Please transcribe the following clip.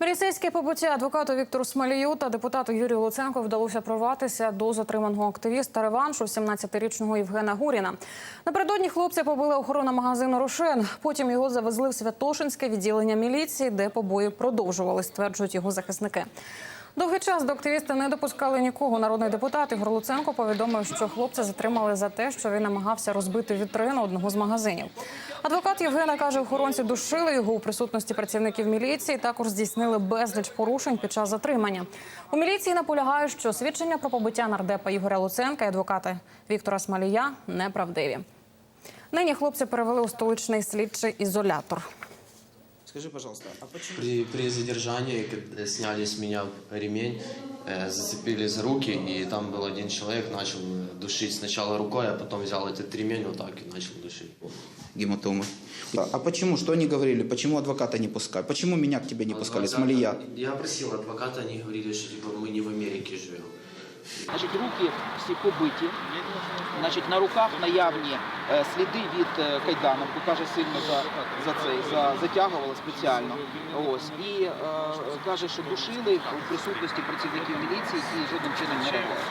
Міліцейське побуття адвокату Віктору Смалію та депутату Юрію Луценко вдалося прорватися до затриманого активіста реваншу 17-річного Євгена Гуріна. Напередодні хлопця побили охорона магазину Рошен. Потім його завезли в Святошинське відділення міліції, де побої продовжували, стверджують його захисники. Довгий час до активіста не допускали нікого. Народний депутат Ігор Луценко повідомив, що хлопця затримали за те, що він намагався розбити вітрину одного з магазинів. Адвокат Євгена каже, охоронці душили його у присутності працівників міліції. Також здійснили безліч порушень під час затримання. У міліції наполягають, що свідчення про побиття нардепа Ігоря Луценка і адвоката Віктора Смалія неправдиві. Нині хлопця перевели у столичний слідчий ізолятор. Скажи, пожалуйста, а почему? При, при задержании, когда сняли с меня ремень, э, зацепили за руки, и там был один человек, начал душить сначала рукой, а потом взял этот ремень вот так и начал душить. Гематомы. Да, А почему? Что они говорили? Почему адвоката не пускали? Почему меня к тебе не пускали? Адвоката- Смолия. Я просил адвоката, они говорили, что типа мы не в Америке живем. Значить, руки всі побиті. Значить, на руках наявні е, сліди від е, бо каже, сильно за, за цей за, затягували спеціально. Ось і е, каже, що душили у присутності працівників міліції, які жодним чином не реагують.